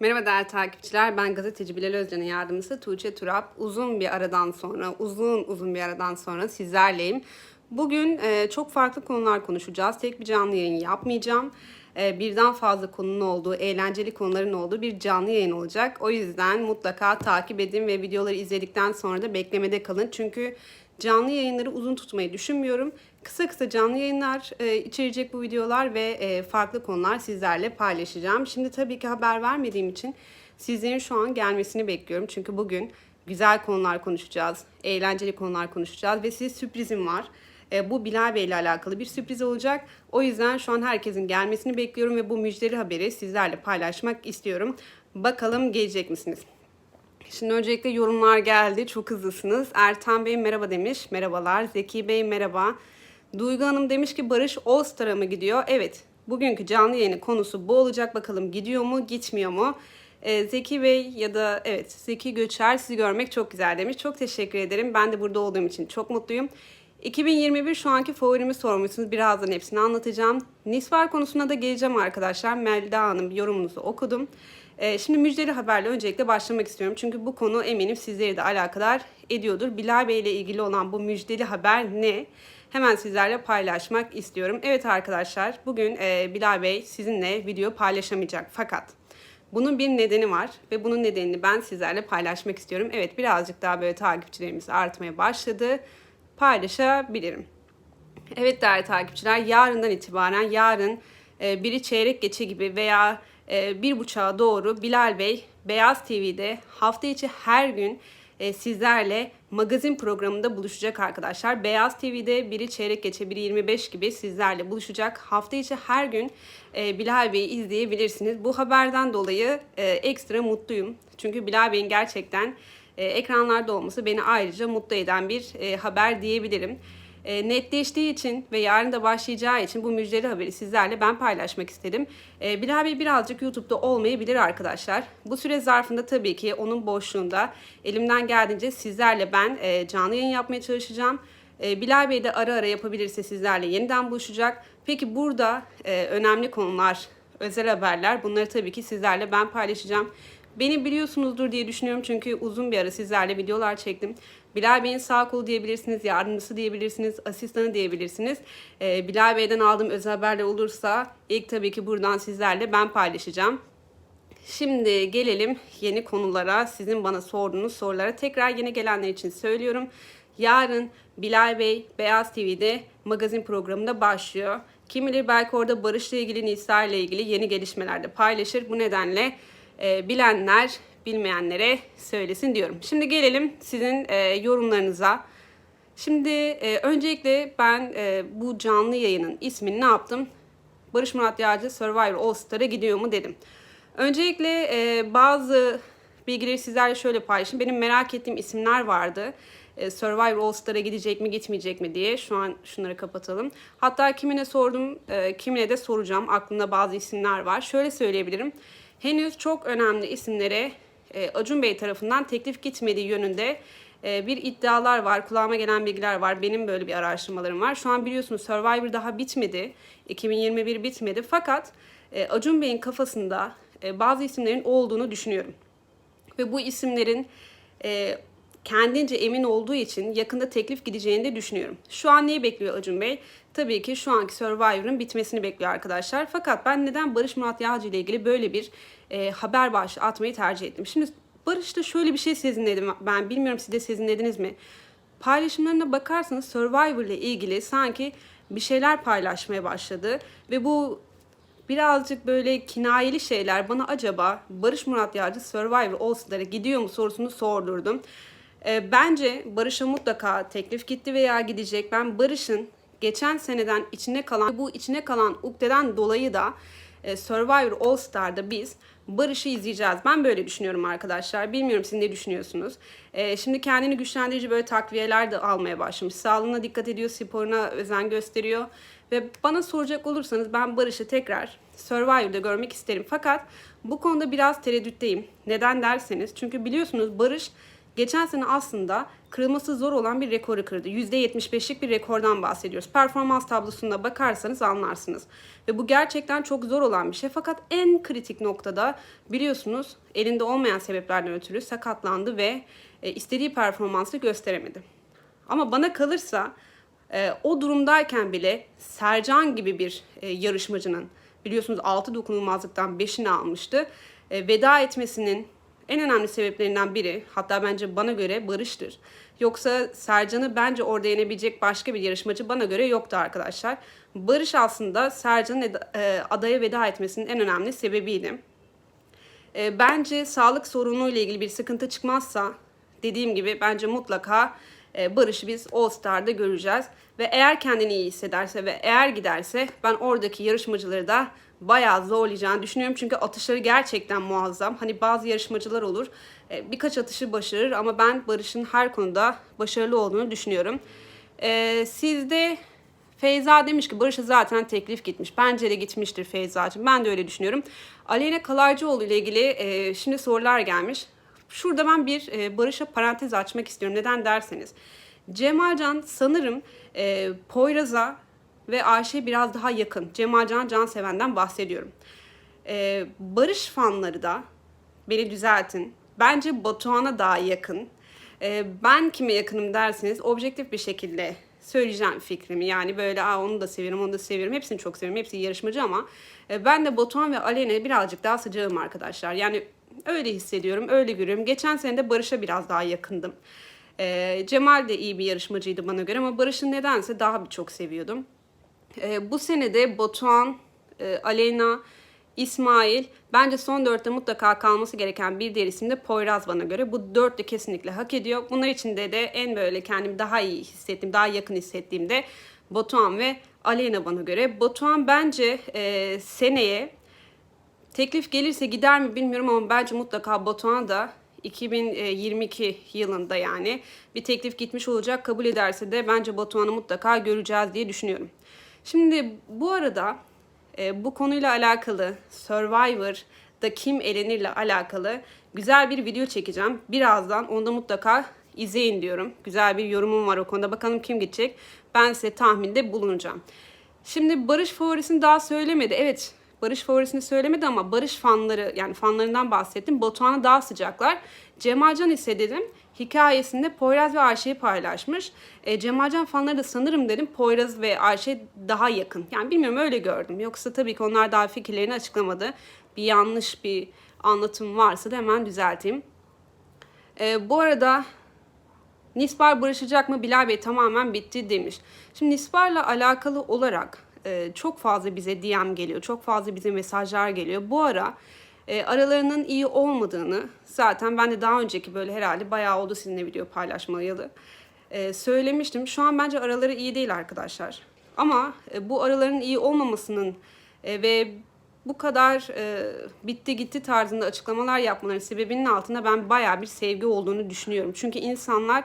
Merhaba değerli takipçiler. Ben gazeteci Bilal Özcan'ın yardımcısı Tuğçe Turap. Uzun bir aradan sonra, uzun uzun bir aradan sonra sizlerleyim. Bugün e, çok farklı konular konuşacağız. Tek bir canlı yayın yapmayacağım. E, birden fazla konunun olduğu, eğlenceli konuların olduğu bir canlı yayın olacak. O yüzden mutlaka takip edin ve videoları izledikten sonra da beklemede kalın. Çünkü canlı yayınları uzun tutmayı düşünmüyorum. Kısa kısa canlı yayınlar e, içerecek bu videolar ve e, farklı konular sizlerle paylaşacağım. Şimdi tabii ki haber vermediğim için sizlerin şu an gelmesini bekliyorum. Çünkü bugün güzel konular konuşacağız, eğlenceli konular konuşacağız ve size sürprizim var. E, bu Bilal Bey ile alakalı bir sürpriz olacak. O yüzden şu an herkesin gelmesini bekliyorum ve bu müjdeli haberi sizlerle paylaşmak istiyorum. Bakalım gelecek misiniz? Şimdi öncelikle yorumlar geldi. Çok hızlısınız. Ertan Bey merhaba demiş. Merhabalar. Zeki Bey merhaba. Duygu Hanım demiş ki Barış All Star'a mı gidiyor? Evet. Bugünkü canlı yayının konusu bu olacak. Bakalım gidiyor mu, gitmiyor mu? Ee, Zeki Bey ya da evet Zeki Göçer sizi görmek çok güzel demiş. Çok teşekkür ederim. Ben de burada olduğum için çok mutluyum. 2021 şu anki favorimi sormuşsunuz. Birazdan hepsini anlatacağım. Nisvar konusuna da geleceğim arkadaşlar. Melda Hanım yorumunuzu okudum. Ee, şimdi müjdeli haberle öncelikle başlamak istiyorum. Çünkü bu konu eminim sizleri de alakadar ediyordur. Bilal Bey ile ilgili olan bu müjdeli haber ne? Hemen sizlerle paylaşmak istiyorum. Evet arkadaşlar bugün e, Bilal Bey sizinle video paylaşamayacak. Fakat bunun bir nedeni var ve bunun nedenini ben sizlerle paylaşmak istiyorum. Evet birazcık daha böyle takipçilerimiz artmaya başladı. Paylaşabilirim. Evet değerli takipçiler yarından itibaren yarın e, biri çeyrek geçe gibi veya bir buçuğa doğru Bilal Bey Beyaz TV'de hafta içi her gün e, sizlerle magazin programında buluşacak arkadaşlar. Beyaz TV'de biri çeyrek geçe biri 25 gibi sizlerle buluşacak. Hafta içi her gün e, Bilal Bey'i izleyebilirsiniz. Bu haberden dolayı e, ekstra mutluyum. Çünkü Bilal Bey'in gerçekten ekranlarda olması beni ayrıca mutlu eden bir haber diyebilirim. E, netleştiği için ve yarın da başlayacağı için bu müjdeli haberi sizlerle ben paylaşmak istedim. E, Bilal Bey birazcık YouTube'da olmayabilir arkadaşlar. Bu süre zarfında tabii ki onun boşluğunda elimden geldiğince sizlerle ben e, canlı yayın yapmaya çalışacağım. E, Bilal Bey de ara ara yapabilirse sizlerle yeniden buluşacak. Peki burada e, önemli konular, özel haberler bunları tabii ki sizlerle ben paylaşacağım. Beni biliyorsunuzdur diye düşünüyorum çünkü uzun bir ara sizlerle videolar çektim. Bilal Bey'in sağ kolu diyebilirsiniz, yardımcısı diyebilirsiniz, asistanı diyebilirsiniz. Ee, Bilal Bey'den aldığım özel haberler olursa ilk tabii ki buradan sizlerle ben paylaşacağım. Şimdi gelelim yeni konulara, sizin bana sorduğunuz sorulara. Tekrar yeni gelenler için söylüyorum. Yarın Bilal Bey Beyaz TV'de magazin programında başlıyor. Kim bilir belki orada Barış'la ilgili, Nisa ile ilgili yeni gelişmeler de paylaşır. Bu nedenle e, bilenler bilmeyenlere söylesin diyorum. Şimdi gelelim sizin e, yorumlarınıza. Şimdi e, öncelikle ben e, bu canlı yayının ismini ne yaptım? Barış Murat Yağcı Survivor All Star'a gidiyor mu dedim. Öncelikle bazı bilgileri sizlerle şöyle paylaşayım. Benim merak ettiğim isimler vardı. Survivor All Star'a gidecek mi gitmeyecek mi diye. Şu an şunları kapatalım. Hatta kimine sordum, kimine de soracağım. Aklımda bazı isimler var. Şöyle söyleyebilirim. Henüz çok önemli isimlere e, Acun Bey tarafından teklif gitmediği yönünde e, bir iddialar var. Kulağıma gelen bilgiler var. Benim böyle bir araştırmalarım var. Şu an biliyorsunuz Survivor daha bitmedi. 2021 bitmedi. Fakat e, Acun Bey'in kafasında e, bazı isimlerin olduğunu düşünüyorum. Ve bu isimlerin e, kendince emin olduğu için yakında teklif gideceğini de düşünüyorum. Şu an neyi bekliyor Acun Bey? Tabii ki şu anki Survivor'ın bitmesini bekliyor arkadaşlar. Fakat ben neden Barış Murat Yağcı ile ilgili böyle bir e, haber başlığı atmayı tercih ettim? Şimdi Barış'ta şöyle bir şey sezinledim ben. Bilmiyorum siz de sezinlediniz mi? Paylaşımlarına bakarsanız Survivor ile ilgili sanki bir şeyler paylaşmaya başladı. Ve bu birazcık böyle kinayeli şeyler bana acaba Barış Murat Yağcı Survivor All Star'a gidiyor mu sorusunu sordurdum. E, bence Barış'a mutlaka teklif gitti veya gidecek. Ben Barış'ın geçen seneden içine kalan bu içine kalan ukdeden dolayı da e, Survivor All Star'da biz Barış'ı izleyeceğiz. Ben böyle düşünüyorum arkadaşlar. Bilmiyorum siz ne düşünüyorsunuz. E, şimdi kendini güçlendirici böyle takviyeler de almaya başlamış. Sağlığına dikkat ediyor, sporuna özen gösteriyor. Ve bana soracak olursanız ben Barış'ı tekrar Survivor'da görmek isterim. Fakat bu konuda biraz tereddütteyim. Neden derseniz çünkü biliyorsunuz Barış geçen sene aslında kırılması zor olan bir rekoru kırdı. %75'lik bir rekordan bahsediyoruz. Performans tablosuna bakarsanız anlarsınız. Ve bu gerçekten çok zor olan bir şey. Fakat en kritik noktada biliyorsunuz elinde olmayan sebeplerden ötürü sakatlandı ve e, istediği performansı gösteremedi. Ama bana kalırsa e, o durumdayken bile Sercan gibi bir e, yarışmacının biliyorsunuz 6 dokunulmazlıktan 5'ini almıştı. Veda etmesinin en önemli sebeplerinden biri hatta bence bana göre Barış'tır. Yoksa Sercan'ı bence orada yenebilecek başka bir yarışmacı bana göre yoktu arkadaşlar. Barış aslında Sercan'ın e, adaya veda etmesinin en önemli sebebiydi. E, bence sağlık sorunuyla ilgili bir sıkıntı çıkmazsa dediğim gibi bence mutlaka e, Barış'ı biz All Star'da göreceğiz. Ve eğer kendini iyi hissederse ve eğer giderse ben oradaki yarışmacıları da bayağı zorlayacağını düşünüyorum. Çünkü atışları gerçekten muazzam. Hani bazı yarışmacılar olur e, birkaç atışı başarır ama ben Barış'ın her konuda başarılı olduğunu düşünüyorum. E, sizde Feyza demiş ki Barış'a zaten teklif gitmiş. Bence de gitmiştir Feyza'cığım. Ben de öyle düşünüyorum. Aleyna Kalaycıoğlu ile ilgili e, şimdi sorular gelmiş. Şurada ben bir Barış'a parantez açmak istiyorum. Neden derseniz. Cemalcan sanırım e, Poyraz'a ve Ayşe biraz daha yakın. Cemalcan Canseven'den bahsediyorum. E, Barış fanları da beni düzeltin. Bence Batuhan'a daha yakın. E, ben kime yakınım derseniz objektif bir şekilde söyleyeceğim fikrimi. Yani böyle Aa, onu da seviyorum, onu da seviyorum. Hepsini çok seviyorum. Hepsi yarışmacı ama e, ben de Batuhan ve Aleyna'ya birazcık daha sıcağım arkadaşlar. Yani öyle hissediyorum, öyle görüyorum. Geçen sene de Barış'a biraz daha yakındım. E, Cemal de iyi bir yarışmacıydı bana göre ama Barış'ı nedense daha bir çok seviyordum. E, bu sene de Batuhan, e, Aleyna, İsmail bence son dörtte mutlaka kalması gereken bir diğer isim de Poyraz bana göre. Bu dört de kesinlikle hak ediyor. Bunlar içinde de en böyle kendimi daha iyi hissettiğim, daha yakın hissettiğim de Batuhan ve Aleyna bana göre. Batuhan bence e, seneye teklif gelirse gider mi bilmiyorum ama bence mutlaka Batuhan da 2022 yılında yani bir teklif gitmiş olacak. Kabul ederse de bence Batuhan'ı mutlaka göreceğiz diye düşünüyorum. Şimdi bu arada e, bu konuyla alakalı Survivor'da kim elenirle alakalı güzel bir video çekeceğim. Birazdan onu da mutlaka izleyin diyorum. Güzel bir yorumum var o konuda. Bakalım kim gidecek. Ben size tahminde bulunacağım. Şimdi Barış favorisini daha söylemedi. Evet Barış favorisini söylemedi ama Barış fanları yani fanlarından bahsettim. Batuhan'a daha sıcaklar. Cemalcan ise dedim hikayesinde Poyraz ve Ayşe'yi paylaşmış. E, Cemalcan fanları da sanırım dedim Poyraz ve Ayşe daha yakın. Yani bilmiyorum öyle gördüm. Yoksa tabii ki onlar daha fikirlerini açıklamadı. Bir yanlış bir anlatım varsa da hemen düzelteyim. E, bu arada Nispar barışacak mı Bilal Bey tamamen bitti demiş. Şimdi Nispar'la alakalı olarak e, çok fazla bize DM geliyor. Çok fazla bize mesajlar geliyor. Bu ara e, aralarının iyi olmadığını zaten ben de daha önceki böyle herhalde bayağı oldu sizinle video paylaşmayalı. E, söylemiştim. Şu an bence araları iyi değil arkadaşlar. Ama e, bu araların iyi olmamasının e, ve bu kadar e, bitti gitti tarzında açıklamalar yapmaların sebebinin altında ben bayağı bir sevgi olduğunu düşünüyorum. Çünkü insanlar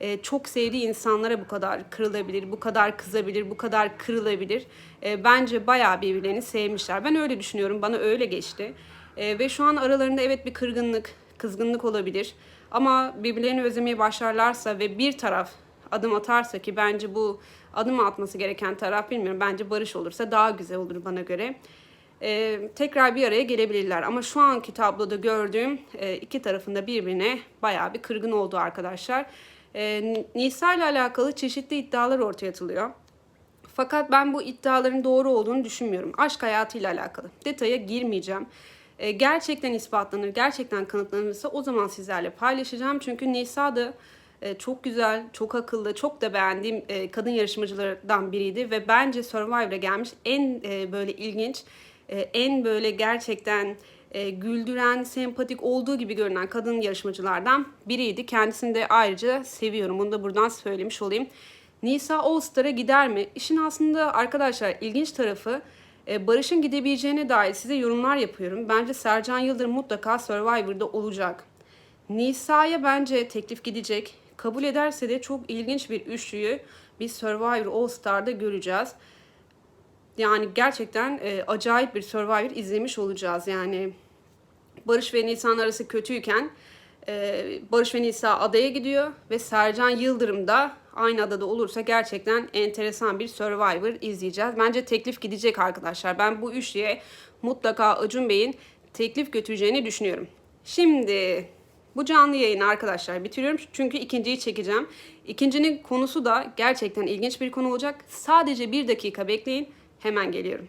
e, çok sevdiği insanlara bu kadar kırılabilir, bu kadar kızabilir, bu kadar kırılabilir. E, bence bayağı birbirlerini sevmişler. Ben öyle düşünüyorum, bana öyle geçti. E, ve şu an aralarında evet bir kırgınlık, kızgınlık olabilir. Ama birbirlerini özlemeye başlarlarsa ve bir taraf adım atarsa ki bence bu adım atması gereken taraf bilmiyorum. Bence barış olursa daha güzel olur bana göre. Ee, tekrar bir araya gelebilirler. Ama şu anki tabloda gördüğüm e, iki tarafında birbirine bayağı bir kırgın oldu arkadaşlar. Ee, Nisa ile alakalı çeşitli iddialar ortaya atılıyor. Fakat ben bu iddiaların doğru olduğunu düşünmüyorum. Aşk hayatıyla alakalı. Detaya girmeyeceğim. Ee, gerçekten ispatlanır, gerçekten kanıtlanırsa o zaman sizlerle paylaşacağım. Çünkü Nisa da e, çok güzel, çok akıllı, çok da beğendiğim e, kadın yarışmacılardan biriydi. Ve bence Survivor'a gelmiş en e, böyle ilginç, e, en böyle gerçekten e, güldüren, sempatik olduğu gibi görünen kadın yarışmacılardan biriydi. Kendisini de ayrıca seviyorum. Bunu da buradan söylemiş olayım. Nisa All Star'a gider mi? İşin aslında arkadaşlar ilginç tarafı e, Barış'ın gidebileceğine dair size yorumlar yapıyorum. Bence Sercan Yıldırım mutlaka Survivor'da olacak. Nisa'ya bence teklif gidecek. Kabul ederse de çok ilginç bir üçlüyü biz Survivor All Star'da göreceğiz. Yani gerçekten e, acayip bir Survivor izlemiş olacağız. Yani Barış ve Nisan arası kötüyken Ee, Barış ve Nisa adaya gidiyor ve Sercan Yıldırım da aynı adada olursa gerçekten enteresan bir Survivor izleyeceğiz. Bence teklif gidecek arkadaşlar. Ben bu üçlüye mutlaka Acun Bey'in teklif götüreceğini düşünüyorum. Şimdi bu canlı yayını arkadaşlar bitiriyorum çünkü ikinciyi çekeceğim. İkincinin konusu da gerçekten ilginç bir konu olacak. Sadece bir dakika bekleyin hemen geliyorum.